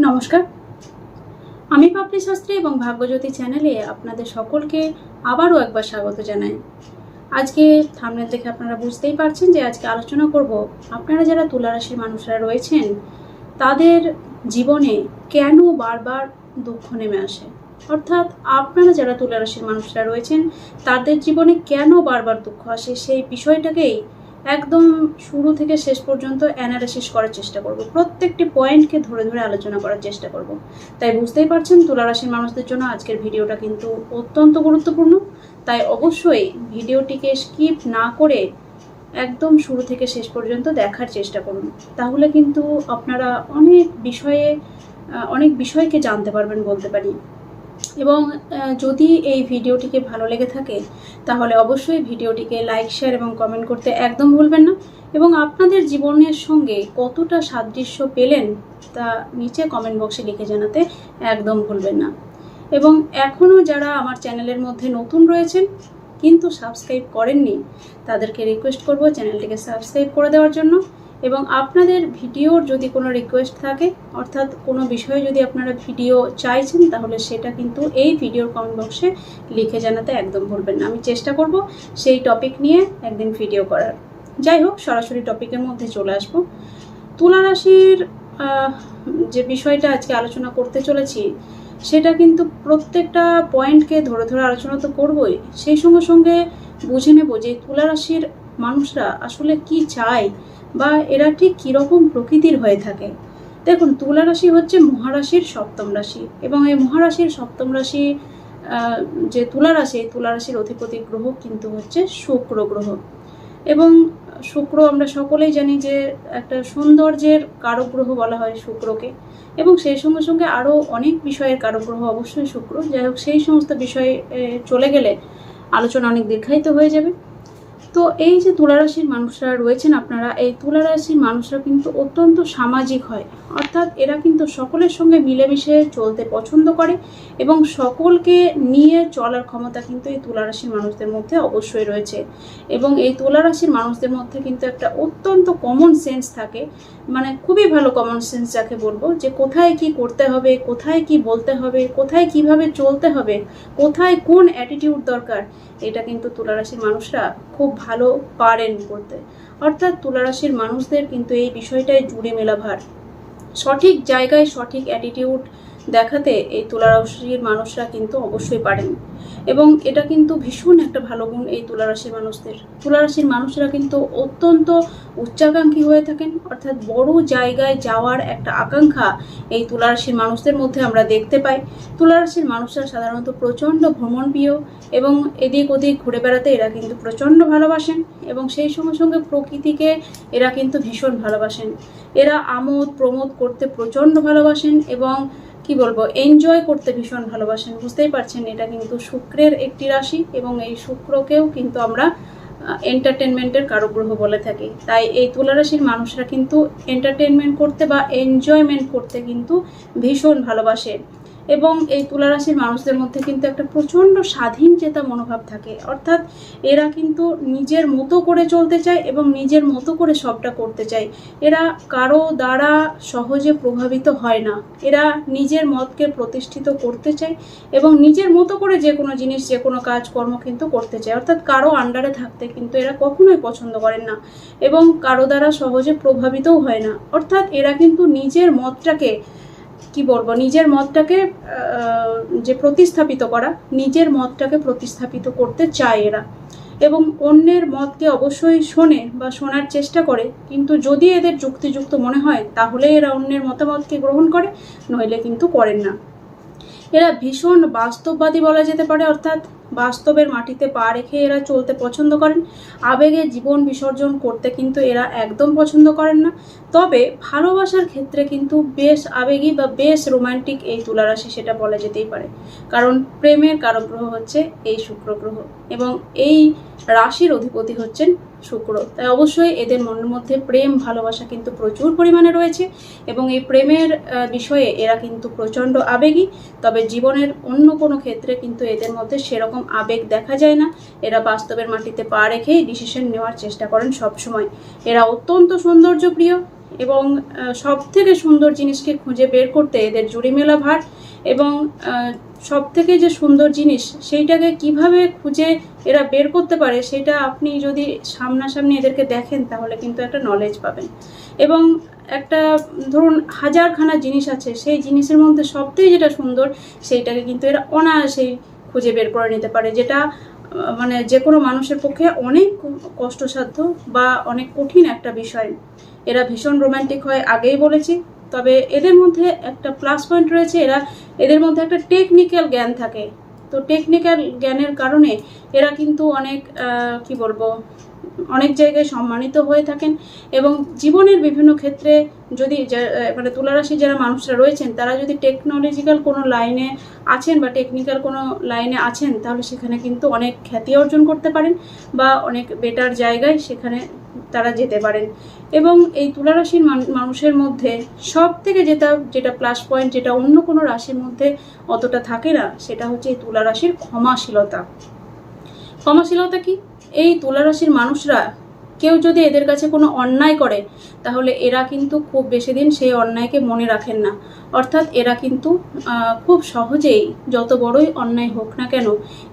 নমস্কার। আমি পাপড়ি শাস্ত্রী এবং ভাগ্যজ্যোতি চ্যানেলে আপনাদের সকলকে আবারও একবার স্বাগত জানাই। আজকে থামনেল দেখে আপনারা বুঝতেই পারছেন যে আজকে আলোচনা করব, আপনারা যারা তুলা রাশির মানুষরা রয়েছেন, তাদের জীবনে কেন বারবার দুঃখ নেমে আসে? অর্থাৎ আপনারা যারা তুলা রাশির মানুষরা রয়েছেন, তাদের জীবনে কেন বারবার দুঃখ আসে? সেই বিষয়টাকেই একদম শুরু থেকে শেষ পর্যন্ত অ্যানালাইসিস করার চেষ্টা করব। প্রত্যেকটি পয়েন্টকে ধরে ধরে আলোচনা করার চেষ্টা করব। তাই বুঝতেই পারছেন তুলা রাশির মানুষদের জন্য আজকের ভিডিওটা কিন্তু অত্যন্ত গুরুত্বপূর্ণ। তাই অবশ্যই ভিডিওটিকে স্কিপ না করে একদম শুরু থেকে শেষ পর্যন্ত দেখার চেষ্টা করুন। তাহলে কিন্তু আপনারা অনেক বিষয়ে অনেক বিষয়কে জানতে পারবেন, বলতে পারি। এবং যদি এই ভিডিওটিকে ভালো লেগে থাকে, তাহলে অবশ্যই ভিডিওটিকে লাইক, শেয়ার এবং কমেন্ট করতে একদম ভুলবেন না। এবং আপনাদের জীবনের সঙ্গে কতটা সাদৃশ্য পেলেন, তা নিচে কমেন্ট বক্সে লিখে জানাতে একদম ভুলবেন না। এবং এখনও যারা আমার চ্যানেলের মধ্যে নতুন রয়েছেন, কিন্তু সাবস্ক্রাইব করেননি, তাদেরকে রিকোয়েস্ট করব চ্যানেলটিকে সাবস্ক্রাইব করে দেওয়ার জন্য। এবং আপনাদের ভিডিওর যদি কোনো রিকোয়েস্ট থাকে, অর্থাৎ কোনো বিষয়ে যদি আপনারা ভিডিও চাইছেন, তাহলে সেটা কিন্তু এই ভিডিওর কমেন্ট বক্সে লিখে জানাতে একদম ভুলবেন না। আমি চেষ্টা করব সেই টপিক নিয়ে একদিন ভিডিও করার। যাই হোক, সরাসরি টপিকের মধ্যে চলে আসব। তুলা রাশির যে বিষয়টা আজকে আলোচনা করতে চলেছি, সেটা কিন্তু প্রত্যেকটা পয়েন্টকে ধরে ধরে আলোচনা তো করবই। সেই সঙ্গে সঙ্গে বুঝে নেব যে তুলা রাশির মানুষরা আসলে কি চায় বা এরা ঠিক কীরকম প্রকৃতির হয়ে থাকে? দেখুন, তুলা রাশি হচ্ছে মহারাশির সপ্তম রাশি এবং এই মহারাশির সপ্তম রাশি যে তুলা রাশি তুলা রাশির অধিপতি গ্রহ কিন্তু হচ্ছে শুক্র গ্রহ। এবং শুক্র আমরা সকলেই জানি যে একটা সৌন্দর্যের কারক গ্রহ বলা হয় শুক্রকে এবং সেই সঙ্গে সঙ্গে আরও অনেক বিষয়ের কারক গ্রহ অবশ্যই শুক্র। যাই হোক, সেই সমস্ত বিষয়ে চলে গেলে আলোচনা অনেক দীর্ঘায়িত হয়ে যাবে। তো এই যে তুলারাশির মানুষরা রয়েছেন আপনারা, এই তুলারাশির মানুষরা কিন্তু অত্যন্ত সামাজিক হয়। অর্থাৎ এরা কিন্তু সকলের সঙ্গে মিলেমিশে চলতে পছন্দ করে এবং সকলকে নিয়ে চলার ক্ষমতা কিন্তু এই তুলারাশির মানুষদের মধ্যে অবশ্যই রয়েছে। এবং এই তুলারাশির মানুষদের মধ্যে কিন্তু একটা অত্যন্ত কমন সেন্স থাকে মানে খুবই ভালো কমন সেন্স যাকে বলব, যে কোথায় কি করতে হবে, কোথায় কি বলতে হবে, কোথায় কীভাবে চলতে হবে, কোথায় কোন অ্যাটিটিউড দরকার, এটা কিন্তু তুলারাশির মানুষরা খুব ভালো পারেন করতে। অর্থাৎ তুলারাশির মানুষদের কিন্তু এই বিষয়টাই জুড়ে মেলা ভার সঠিক জায়গায় সঠিক অ্যাটিটিউড দেখাতে এই তুলারাশির মানুষরা কিন্তু অবশ্যই পারেন। এবং এটা কিন্তু ভীষণ একটা ভালো গুণ এই তুলারাশির মানুষদের। তুলারাশির মানুষরা কিন্তু অত্যন্ত উচ্চাকাঙ্ক্ষী হয়ে থাকেন, অর্থাৎ বড় জায়গায় যাওয়ার একটা আকাঙ্ক্ষা এই তুলারাশির মানুষদের মধ্যে আমরা দেখতে পাই। তুলারাশির মানুষরা সাধারণত প্রচণ্ড ভ্রমণপ্রিয় এবং এদিক ওদিক ঘুরে বেড়াতে এরা কিন্তু প্রচণ্ড ভালোবাসেন এবং সেই সঙ্গে সঙ্গে প্রকৃতিকে এরা কিন্তু ভীষণ ভালোবাসেন। এরা আমোদ প্রমোদ করতে প্রচণ্ড ভালোবাসেন এবং কি বলব এনজয় করতে ভীষণ ভালোবাসেন। বুঝতেই পারছেন, এটা কিন্তু শুক্রের একটি রাশি এবং এই শুক্রকেও কিন্তু আমরা এন্টারটেনমেন্টের কারগ্রহ বলে থাকি। তাই এই তুলারাশির মানুষরা কিন্তু এন্টারটেনমেন্ট করতে বা এনজয়মেন্ট করতে কিন্তু ভীষণ ভালোবাসে। এবং এই তুলারাশির মানুষদের মধ্যে কিন্তু একটা প্রচণ্ড স্বাধীন চেতা মনোভাব থাকে। অর্থাৎ এরা কিন্তু নিজের মতো করে চলতে চায় এবং নিজের মতো করে সবটা করতে চায়। এরা কারও দ্বারা সহজে প্রভাবিত হয় না। এরা নিজের মতকে প্রতিষ্ঠিত করতে চায় এবং নিজের মতো করে যে কোনো জিনিস, যে কোনো কাজকর্ম কিন্তু করতে চায়। অর্থাৎ কারও আন্ডারে থাকতে কিন্তু এরা কখনোই পছন্দ করেন না এবং কারও দ্বারা সহজে প্রভাবিতও হয় না। অর্থাৎ এরা কিন্তু নিজের মতটাকে কি বলব, নিজের মতটাকে যে প্রতিস্থাপিত করা, নিজের মতটাকে প্রতিস্থাপিত করতে চায় এরা। এবং অন্যের মতকে অবশ্যই শোনে বা শোনার চেষ্টা করে, কিন্তু যদি এদের যুক্তিযুক্ত মনে হয়, তাহলে এরা অন্যের মতামতকে গ্রহণ করে, নইলে কিন্তু করেন না। এরা ভীষণ বাস্তববাদী বলা যেতে পারে, অর্থাৎ বাস্তবের মাটিতে পা রেখে এরা চলতে পছন্দ করেন। আবেগে জীবন বিসর্জন করতে কিন্তু এরা একদম পছন্দ করেন না। তবে ভালোবাসার ক্ষেত্রে কিন্তু বেশ আবেগী বা বেশ রোমান্টিক এই তুলারাশি সেটা বলা যেতেই পারে। কারণ প্রেমের কারক গ্রহ হচ্ছে এই শুক্র গ্রহ এবং এই রাশির অধিপতি হচ্ছেন শুক্র। তাই অবশ্যই এদের মনের মধ্যে প্রেম, ভালোবাসা কিন্তু প্রচুর পরিমাণে রয়েছে এবং এই প্রেমের বিষয়ে এরা কিন্তু প্রচণ্ড আবেগী। তবে জীবনের অন্য কোনো ক্ষেত্রে কিন্তু এদের মধ্যে সেরকম আবেগ দেখা যায় না। এরা বাস্তবের মাটিতে পা রেখেই ডিসিশন নেওয়ার চেষ্টা করেন সবসময়। এরা অত্যন্ত সৌন্দর্যপ্রিয় এবং সব থেকে সুন্দর জিনিসকে খুঁজে বের করতে এদের জুড়ি মেলা ভার এবং সব থেকে যে সুন্দর জিনিস সেইটাকে কীভাবে খুঁজে এরা বের করতে পারে সেটা আপনি যদি সামনাসামনি এদেরকে দেখেন তাহলে কিন্তু একটা নলেজ পাবেন। এবং একটা, ধরুন, হাজারখানা জিনিস আছে, সেই জিনিসের মধ্যে সবথেকে যেটা সুন্দর সেইটাকে কিন্তু এরা অনায়াসেই খুঁজে বের করে নিতে পারে, যেটা মানে যে কোনো মানুষের পক্ষে অনেক কষ্টসাধ্য বা অনেক কঠিন একটা বিষয়। এরা ভীষণ রোম্যান্টিক হয়, আগেই বলেছি, তবে এদের মধ্যে একটা প্লাস পয়েন্ট রয়েছে, এরা, এদের মধ্যে একটা টেকনিক্যাল জ্ঞান থাকে। তো টেকনিক্যাল জ্ঞানের কারণে এরা কিন্তু অনেক কি বলব অনেক জায়গায় সম্মানিত হয়ে থাকেন এবং জীবনের বিভিন্ন ক্ষেত্রে যদি মানে তুলারাশি যারা মানুষরা রয়েছেন, তারা যদি টেকনোলজিক্যাল কোনো লাইনে আছেন বা টেকনিক্যাল কোনো লাইনে আছেন, তাহলে সেখানে কিন্তু অনেক খ্যাতি অর্জন করতে পারেন বা অনেক বেটার জায়গায় সেখানে তারা যেতে পারেন। এবং এই তুলারাশির মানুষের মধ্যে সব থেকে যেটা যেটা প্লাস পয়েন্ট যেটা অন্য কোনো রাশির মধ্যে অতটা থাকে না, সেটা হচ্ছে এই তুলারাশির ক্ষমাশীলতা। ক্ষমাশীলতা কি? এই তুলারাশির মানুষরা কেউ যদি এদের কাছে কোনো অন্যায় করে, তাহলে এরা কিন্তু খুব বেশি দিন সেই অন্যায়কে মনে রাখেন না। অর্থাৎ এরা কিন্তু খুব সহজেই যত বড়ই অন্যায় হোক না কেন,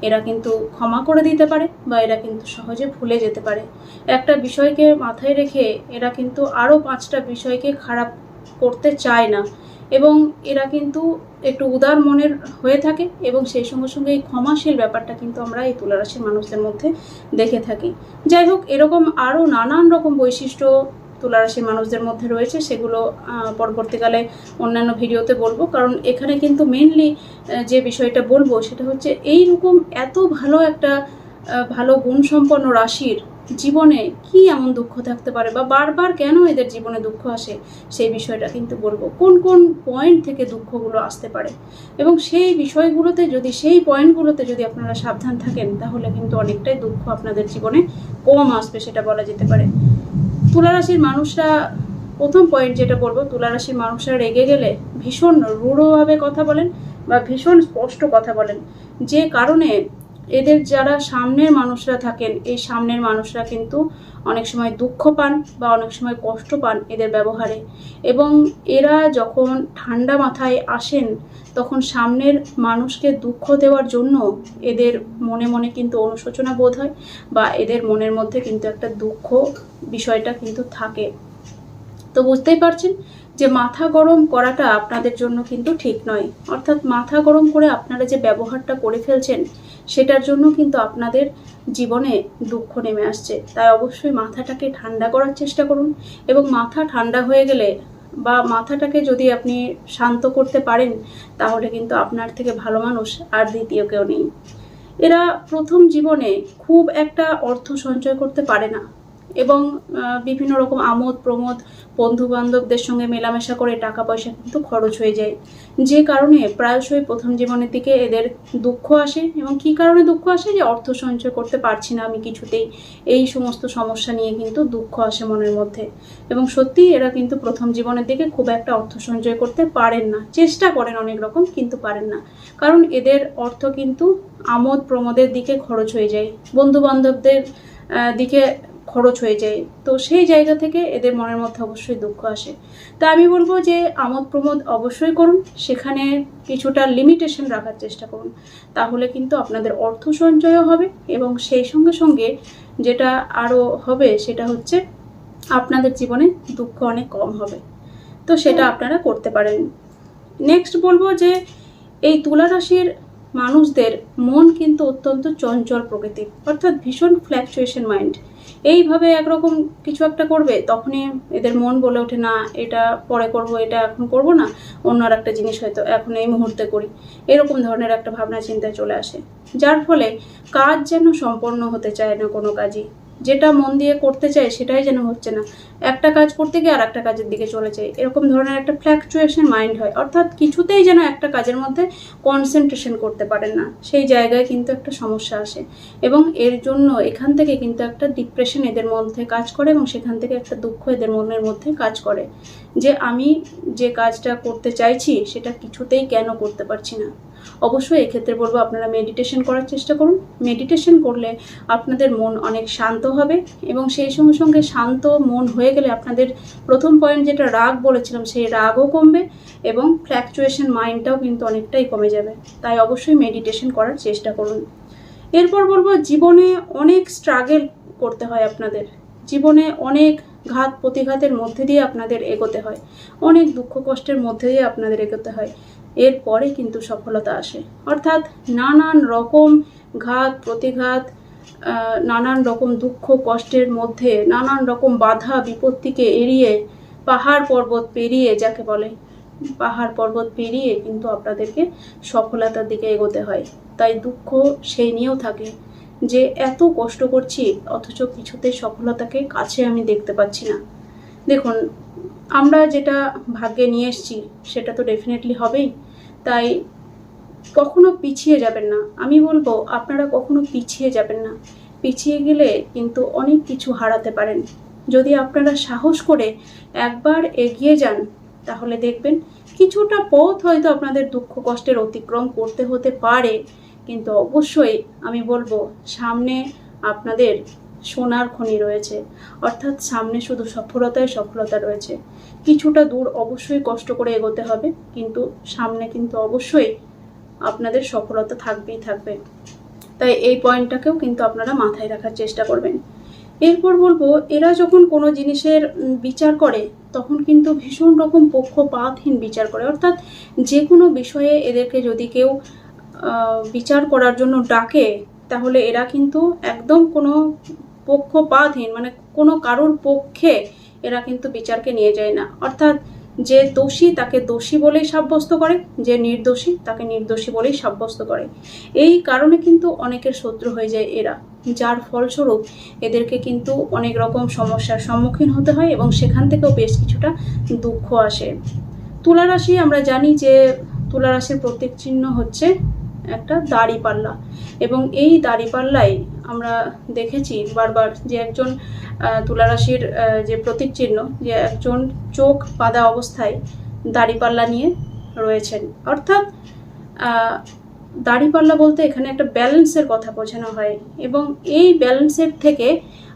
এরা কিন্তু ক্ষমা করে দিতে পারে বা এরা কিন্তু সহজে ভুলে যেতে পারে। একটা বিষয়কে মাথায় রেখে এরা কিন্তু আরও পাঁচটা বিষয়কে খারাপ করতে চায় না। এবং এরা কিন্তু একটু উদার মনের হয়ে থাকে এবং সেই সঙ্গে সঙ্গে এই ক্ষমাশীল ব্যাপারটা কিন্তু আমরা এই তুলারাশির মানুষদের মধ্যে দেখে থাকি। যাই হোক, এরকম আরও নানান রকম বৈশিষ্ট্য তুলারাশির মানুষদের মধ্যে রয়েছে, সেগুলো পরবর্তীকালে অন্যান্য ভিডিওতে বলব। কারণ এখানে কিন্তু মেনলি যে বিষয়টা বলব সেটা হচ্ছে এই রকম এত ভালো একটা ভালো গুণসম্পন্ন রাশির জীবনে কি এমন দুঃখ থাকতে পারে বা বারবার কেন এদের জীবনে দুঃখ আসে, সেই বিষয়টা কিন্তু বলব। কোন কোন পয়েন্ট থেকে দুঃখগুলো আসতে পারে? এবং সেই বিষয়গুলোতে যদি, সেই পয়েন্টগুলোতে যদি আপনারা সাবধান থাকেন, তাহলে কিন্তু অনেকটাই দুঃখ আপনাদের জীবনে কম আসবে, সেটা বলা যেতে পারে। তুলারাশির মানুষরা, প্রথম পয়েন্ট যেটা বলব, তুলারাশির মানুষরা রেগে গেলে ভীষণ রূঢ়ভাবে কথা বলেন বা ভীষণ স্পষ্ট কথা বলেন। যে কারণে এদের যারা সামনের মানুষরা থাকেন, এই সামনের মানুষরা কিন্তু অনেক সময় দুঃখ পান বা অনেক সময় কষ্ট পান এদের ব্যবহারে। এবং এরা যখন ঠান্ডা মাথায় আসেন, তখন সামনের মানুষকে দুঃখ দেওয়ার জন্য এদের মনে মনে কিন্তু অনুশোচনা বোধ হয় বা এদের মনের মধ্যে কিন্তু একটা দুঃখ বিষয়টা কিন্তু থাকে। তো বুঝতেই পারছেন? যে মাথা গরম করাটা আপনাদের জন্য কিন্তু ঠিক নয়। অর্থাৎ মাথা গরম করে আপনারা যে ব্যবহারটা করে ফেলছেন, সেটার জন্য কিন্তু আপনাদের জীবনে দুঃখ নেমে আসছে। তাই অবশ্যই মাথাটাকে ঠান্ডা করার চেষ্টা করুন এবং মাথা ঠান্ডা হয়ে গেলে বা মাথাটাকে যদি আপনি শান্ত করতে পারেন, তাহলে কিন্তু আপনার থেকে ভালো মানুষ আর দ্বিতীয় কেউ নেই। এরা প্রথম জীবনে খুব একটা অর্থ সঞ্চয় করতে পারে না। এবং বিভিন্ন রকম আমোদ, প্রমোদ বন্ধু বান্ধবদের সঙ্গে মেলামেশা করে টাকা পয়সা কিন্তু খরচ হয়ে যায়। যে কারণে প্রায়শই প্রথম জীবনের দিকে এদের দুঃখ আসে এবং কী কারণে দুঃখ আসে যে অর্থ সঞ্চয় করতে পারছি না আমি কিছুতেই। এই সমস্ত সমস্যা নিয়ে কিন্তু দুঃখ আসে মনের মধ্যে। এবং সত্যি এরা কিন্তু প্রথম জীবনের দিকে খুব একটা অর্থ সঞ্চয় করতে পারেন না। চেষ্টা করেন অনেক রকম, কিন্তু পারেন না। কারণ এদের অর্থ কিন্তু আমোদ প্রমোদের দিকে খরচ হয়ে যায়। বন্ধু বান্ধবদের দিকে খরচ হয়ে যায়। তো সেই জায়গা থেকে এদের মনের মধ্যে অবশ্যই দুঃখ আসে। তা আমি বলব যে আমোদ প্রমোদ অবশ্যই করুন। সেখানে কিছুটা লিমিটেশন রাখার চেষ্টা করুন। তাহলে কিন্তু আপনাদের অর্থ সঞ্চয়ও হবে এবং সেই সঙ্গে সঙ্গে যেটা আরও হবে সেটা হচ্ছে আপনাদের জীবনে দুঃখ অনেক কম হবে। তো সেটা আপনারা করতে পারেন। নেক্সট বলব যে এই তুলা রাশির মানুষদের মন কিন্তু অত্যন্ত চঞ্চল প্রকৃতি অর্থাৎ ভীষণ ফ্ল্যাকচুয়েশন মাইন্ড এইভাবে একরকম কিছু একটা করবে, তখনই এদের মন বলে ওঠে, না, এটা পরে করব, এটা এখন করব না, অন্য আর একটা জিনিস হয়তো এখন এই মুহূর্তে করি। এরকম ধরনের একটা ভাবনা চিন্তা চলে আসে। যার ফলে কাজ যেন সম্পন্ন হতে চায় না কোনো কাজই। যেটা মন দিয়ে করতে চায় সেটাই যেন হচ্ছে না। একটা কাজ করতে গিয়ে আর একটা কাজের দিকে চলে যায়। এরকম ধরনের একটা ফ্ল্যাকচুয়েশন মাইন্ড হয়। অর্থাৎ কিছুতেই যেন একটা কাজের মধ্যে কনসেন্ট্রেশন করতে পারেন না। সেই জায়গায় কিন্তু একটা সমস্যা আসে। এবং এর জন্য এখান থেকে কিন্তু একটা ডিপ্রেশন এদের মধ্যে কাজ করে এবং সেখান থেকে একটা দুঃখ এদের মনের মধ্যে কাজ করে। যে আমি যে কাজটা করতে চাইছি, সেটা কিছুতেই কেন করতে পারছি না? অবশ্যই এক্ষেত্রে বলব আপনারা মেডিটেশন করার চেষ্টা করুন। মেডিটেশন করলে আপনাদের মন অনেক শান্ত হবে এবং সেই সঙ্গে সঙ্গে শান্ত মন হয়ে গেলে আপনাদের প্রথম পয়েন্ট যেটা রাগ বলেছিলাম সেই রাগও কমবে এবং ফ্ল্যাকচুয়েশন মাইন্ডটাও কিন্তু অনেকটাই কমে যাবে। তাই অবশ্যই মেডিটেশন করার চেষ্টা করুন। এরপর বলব জীবনে অনেক স্ট্রাগেল করতে হয় আপনাদের। জীবনে অনেক ঘাত প্রতিঘাতের মধ্যে দিয়ে আপনাদের এগোতে হয়। অনেক দুঃখ কষ্টের মধ্যে দিয়ে আপনাদের এগোতে হয়। এরপরে কিন্তু সফলতা আসে। অর্থাৎ নানান রকম ঘাত, প্রতিঘাত নানান রকম দুঃখ, কষ্টের মধ্যে নানান রকম বাধা, বিপত্তিকে এড়িয়ে পাহাড় পর্বত পেরিয়ে যাকে বলে, পাহাড় পর্বত পেরিয়ে কিন্তু আপনাদেরকে সফলতার দিকে এগোতে হয়। তাই দুঃখ সেই নিয়েও থাকে যে এত কষ্ট করছি, অথচ কিছুতে সফলতাকে কাছে আমি দেখতে পাচ্ছি না। দেখুন আমরা যেটা ভাগ্যে নিয়ে এসেছি, সেটা তো ডেফিনেটলি হবেই। তাই কখনো পিছিয়ে যাবেন না। আমি বলব, আপনারা কখনো পিছিয়ে যাবেন না। পিছিয়ে গেলে কিন্তু অনেক কিছু হারাতে পারেন। যদি আপনারা সাহস করে একবার এগিয়ে যান, তাহলে দেখবেন কিছুটা পথ হয়তো আপনাদের দুঃখ কষ্টের অতিক্রম করতে হতে পারে। কিন্তু অবশ্যই আমি বলব, সামনে আপনাদের সোনার খনি রয়েছে। অর্থাৎ সামনে শুধু সফলতায় সফলতা রয়েছে। কিছুটা দূর অবশ্যই কষ্ট করে এগোতে হবে, কিন্তু সামনে কিন্তু অবশ্যই আপনাদের সফলতা থাকবেই থাকবে। তাই এই পয়েন্টটাকেও কিন্তু আপনারা মাথায় রাখার চেষ্টা করবেন। এরপর বলব, এরা যখন কোনো জিনিসের বিচার করে, তখন কিন্তু ভীষণ রকম পক্ষপাতহীন বিচার করে। অর্থাৎ যে কোনো বিষয়ে এদেরকে যদি কেউ বিচার করার জন্য ডাকে, তাহলে এরা কিন্তু একদম কোনো পক্ষপাতহীন মানে কোনো কারোর পক্ষে এরা কিন্তু বিচারকে নিয়ে যায় না। অর্থাৎ যে দোষী তাকে দোষী বলেই সাব্যস্ত করে, যে নির্দোষী তাকে নির্দোষী বলেই সাব্যস্ত করে। এই কারণে কিন্তু অনেকের শত্রু হয়ে যায় এরা, যার ফলস্বরূপ এদেরকে কিন্তু অনেক রকম সমস্যার সম্মুখীন হতে হয় এবং সেখান থেকেও বেশ কিছুটা দুঃখ আসে। তুলা রাশি আমরা জানি যে, তুলা রাশির প্রত্যেক চিহ্ন হচ্ছে একটা দাড়ি পাল্লা। এবং এই দাড়ি পাল্লাই আমরা দেখেছি বারবার যে একজন আহ, তুলা রাশির যে প্রতীক চিহ্ন যে একজন চোখ বাঁধা অবস্থায় দাড়িপাল্লা নিয়ে রয়েছেন। অর্থাৎ দাড়িপাল্লা বলতে এখানে একটা ব্যালেন্সের কথা বোঝানো হয়। এবং এই ব্যালেন্সের থেকে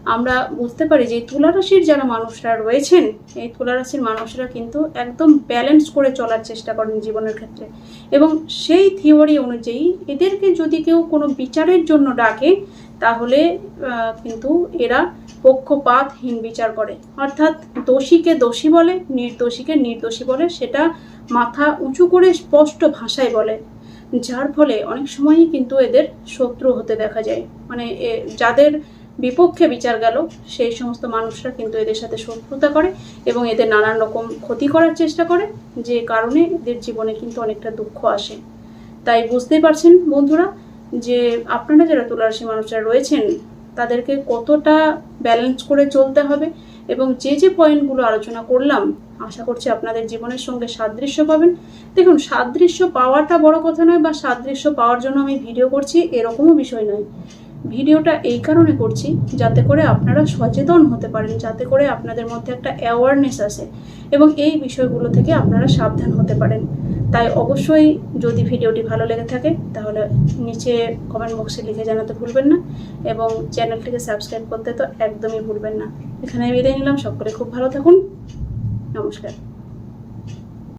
আমরা বুঝতে পারি যে তুলা রাশির যারা মানুষরা রয়েছেন, এই তুলা রাশির মানুষরা কিন্তু একদম ব্যালেন্স করে চলার চেষ্টা করেন জীবনের ক্ষেত্রে। এবং সেই থিওরি অনুযায়ী এদেরকে যদি কেউ কোনো বিচারের জন্য ডাকে, তাহলে কিন্তু এরা পক্ষপাতহীন বিচার করে। অর্থাৎ দোষীকে দোষী বলে, নির্দোষীকে নির্দোষী বলে, সেটা মাথা উঁচু করে স্পষ্ট ভাষায় বলে। যার ফলে অনেক সময়ই কিন্তু এদের শত্রু হতে দেখা যায়। মানে যাদের বিপক্ষে বিচার গেল। সেই সমস্ত মানুষরা কিন্তু এদের সাথে শত্রুতা করে এবং এদের নানান রকম ক্ষতি করার চেষ্টা করে, যে কারণে এদের জীবনে কিন্তু অনেকটা দুঃখ আসে। তাই বুঝতেই পারছেন বন্ধুরা যে আপনারা যারা তুলারাশি মানুষরা রয়েছেন, তাদেরকে কতটা ব্যালেন্স করে চলতে হবে এবং যে যে পয়েন্টগুলো আলোচনা করলাম, আশা করছি আপনাদের জীবনের সঙ্গে সাদৃশ্য পাবেন। দেখুন, সাদৃশ্য পাওয়াটা বড় কথা নয় বা সাদৃশ্য পাওয়ার জন্য আমি ভিডিও করছি, এরকমও বিষয় নয়। ভিডিওটা এই কারণে করছি যাতে করে আপনারা সচেতন হতে পারেন, যাতে করে আপনাদের মধ্যে একটা অ্যাওয়ারনেস আসে এবং এই বিষয়গুলো থেকে আপনারা সাবধান হতে পারেন। তাই অবশ্যই যদি ভিডিওটি ভালো লেগে থাকে, তাহলে নিচে কমেন্ট বক্সে লিখে জানাতে ভুলবেন না এবং চ্যানেলটিকে সাবস্ক্রাইব করতে তো একদমই ভুলবেন না। এখানে বিদায় নিলাম, সকলে খুব ভালো থাকুন। নমস্কার।